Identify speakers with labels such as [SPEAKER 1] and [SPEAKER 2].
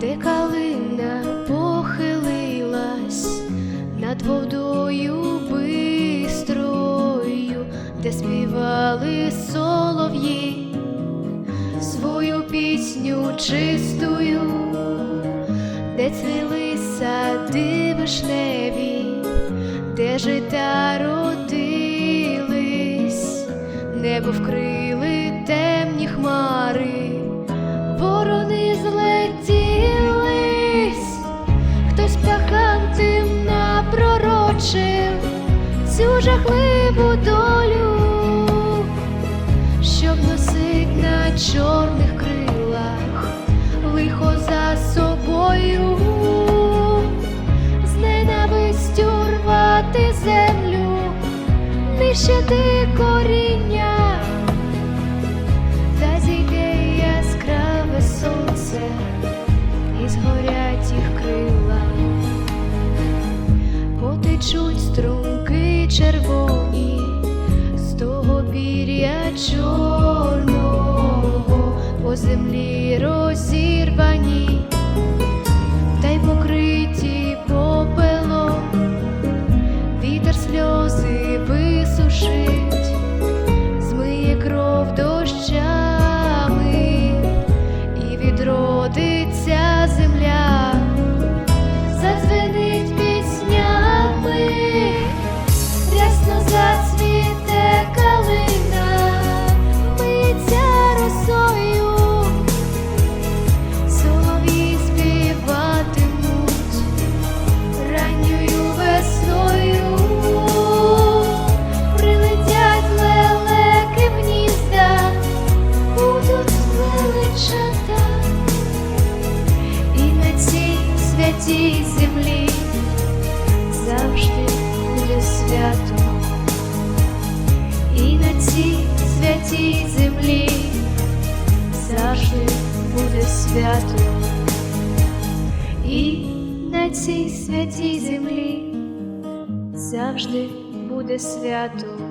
[SPEAKER 1] де калина похилилась над водою бистрою, де співали солов'ї свою пісню чистую, де цвіли сади вишневі, де жита родились, небо вкрили цю жахливу долю щоб носить на чорних крилах лихо за собою, з ненавистю рвати землю, нищити коріння, чорного по землі розірвані, святій землі завжди буде свято, і на цій святій землі завжди буде свято, і на цій святій землі завжди буде свято.